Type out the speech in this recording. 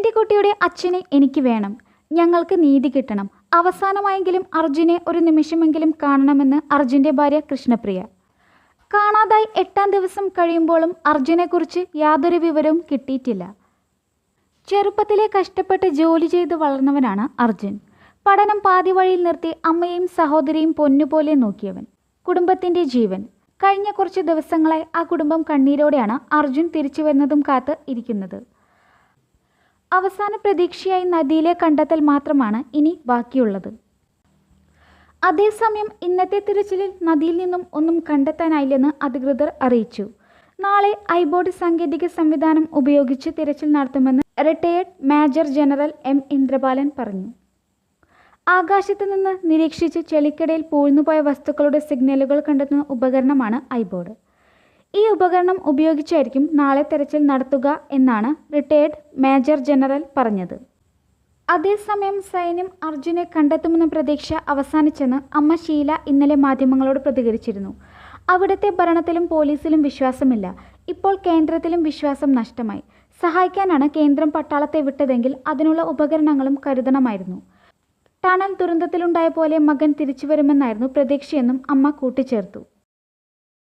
എന്റെ കുട്ടിയുടെ അച്ഛനെ എനിക്ക് വേണം. ഞങ്ങൾക്ക് നീതി കിട്ടണം. അവസാനമായെങ്കിലും അർജുനെ ഒരു നിമിഷമെങ്കിലും കാണണമെന്ന് അർജുന്റെ ഭാര്യ കൃഷ്ണപ്രിയ. കാണാതായി എട്ടാം ദിവസം കഴിയുമ്പോഴും അർജുനെക്കുറിച്ച് യാതൊരു വിവരവും കിട്ടിയിട്ടില്ല. ചെറുപ്പത്തിലെ കഷ്ടപ്പെട്ട് ജോലി ചെയ്ത് വളർന്നവനാണ് അർജുൻ. പഠനം പാതി വഴിയിൽ നിർത്തി അമ്മയും സഹോദരിയും പൊന്നുപോലെ നോക്കിയവൻ. കുടുംബത്തിന്റെ ജീവൻ. കഴിഞ്ഞ കുറച്ച് ദിവസങ്ങളായി ആ കുടുംബം കണ്ണീരോടെയാണ് അർജുൻ തിരിച്ചു വരുന്നതും കാത്ത് ഇരിക്കുന്നത്. അവസാന പ്രതീക്ഷയായി നദിയിലെ കണ്ടെത്തൽ മാത്രമാണ് ഇനി ബാക്കിയുള്ളത്. അതേസമയം ഇന്നത്തെ തിരച്ചിലിൽ നദിയിൽ നിന്നും ഒന്നും കണ്ടെത്താനായില്ലെന്ന് അധികൃതർ അറിയിച്ചു. നാളെ ഐബോർഡ് സാങ്കേതിക സംവിധാനം ഉപയോഗിച്ച് തിരച്ചിൽ നടത്തുമെന്ന് retired major general M Indrapalan പറഞ്ഞു. ആകാശത്ത് നിന്ന് നിരീക്ഷിച്ച് ചെളിക്കടയിൽ പൂഴ്ന്നുപോയ വസ്തുക്കളുടെ സിഗ്നലുകൾ കണ്ടെത്തുന്ന ഉപകരണമാണ് ഐബോർഡ്. ഈ ഉപകരണം ഉപയോഗിച്ചായിരിക്കും നാളെ തെരച്ചിൽ നടത്തുക എന്നാണ് റിട്ടയേർഡ് മേജർ ജനറൽ പറഞ്ഞത്. അതേസമയം സൈന്യം അർജുനെ കണ്ടെത്തുമെന്ന പ്രതീക്ഷ അവസാനിച്ചെന്ന് അമ്മ ഷീല ഇന്നലെ മാധ്യമങ്ങളോട് പ്രതികരിച്ചിരുന്നു. അവിടുത്തെ ഭരണത്തിലും പോലീസിലും വിശ്വാസമില്ല. ഇപ്പോൾ കേന്ദ്രത്തിലും വിശ്വാസം നഷ്ടമായി. സഹായിക്കാനാണ് കേന്ദ്രം പട്ടാളത്തെ വിട്ടതെങ്കിൽ അതിനുള്ള ഉപകരണങ്ങളും കരുതണമായിരുന്നു. ടണൽ ദുരന്തത്തിലുണ്ടായ പോലെ മകൻ തിരിച്ചു വരുമെന്നായിരുന്നു പ്രതീക്ഷയെന്നും അമ്മ കൂട്ടിച്ചേർത്തു.